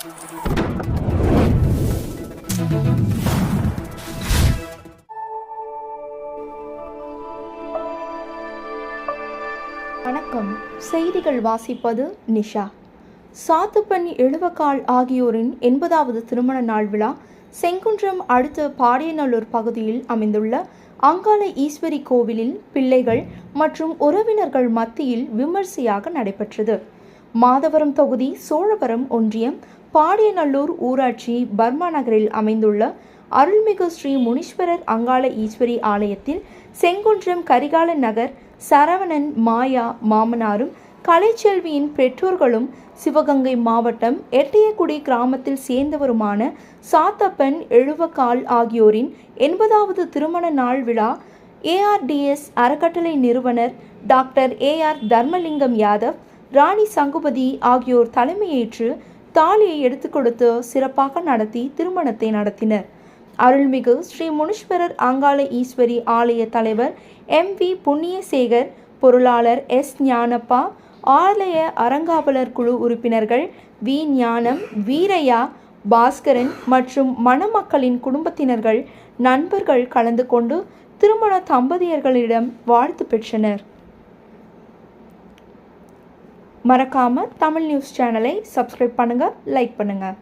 வணக்கம். செய்திகள் வாசிப்பது நிஷா. சாத்துப்பண் எழுவக்கால் ஆகியோரின் எண்பதாவது திருமண நாள் விழா செங்குன்றம் அடுத்த பாடியநல்லூர் பகுதியில் அமைந்துள்ள அங்காள ஈஸ்வரி கோவிலில் பிள்ளைகள் மற்றும் உறவினர்கள் மத்தியில் விமர்சையாக நடைபெற்றது. மாதவரம் தொகுதி சோழவரம் ஒன்றியம் பாடியநல்லூர் ஊராட்சி பர்மா நகரில் அமைந்துள்ள அருள்மிகு ஸ்ரீ முனீஸ்வரர் அங்காள ஈஸ்வரி ஆலயத்தில் செங்குன்றம் கரிகால நகர் சரவணன் மாயா மாமனாரும் கலைச்செல்வியின் பெற்றோர்களும் சிவகங்கை மாவட்டம் எட்டையக்குடி கிராமத்தில் சேர்ந்தவருமான சாத்தப்பன் எழுவக்கால் ஆகியோரின் எண்பதாவது திருமண நாள் விழா ஏஆர்டிஎஸ் அறக்கட்டளை நிறுவனர் டாக்டர் ஏஆர் தர்மலிங்கம் யாதவ் ராணி சங்குபதி ஆகியோர் தலைமையேற்று தாலியை எடுத்து கொடுத்து சிறப்பாக நடத்தி திருமணத்தை நடத்தினர். அருள்மிகு ஸ்ரீ முனீஸ்வரர் அங்காள ஈஸ்வரி ஆலய தலைவர் எம் வி புண்ணியசேகர் பொருளாளர் எஸ் ஞானப்பா ஆலய அறங்காவலர் குழு உறுப்பினர்கள் வி ஞானம் வீரையா பாஸ்கரன் மற்றும் மணமக்களின் குடும்பத்தினர்கள் நண்பர்கள் கலந்து கொண்டு திருமண தம்பதியர்களிடம் வாழ்த்து பெற்றனர். மறக்காமல் தமிழ் நியூஸ் சேனலை சப்ஸ்கிரைப் பண்ணுங்கள் லைக் பண்ணுங்கள்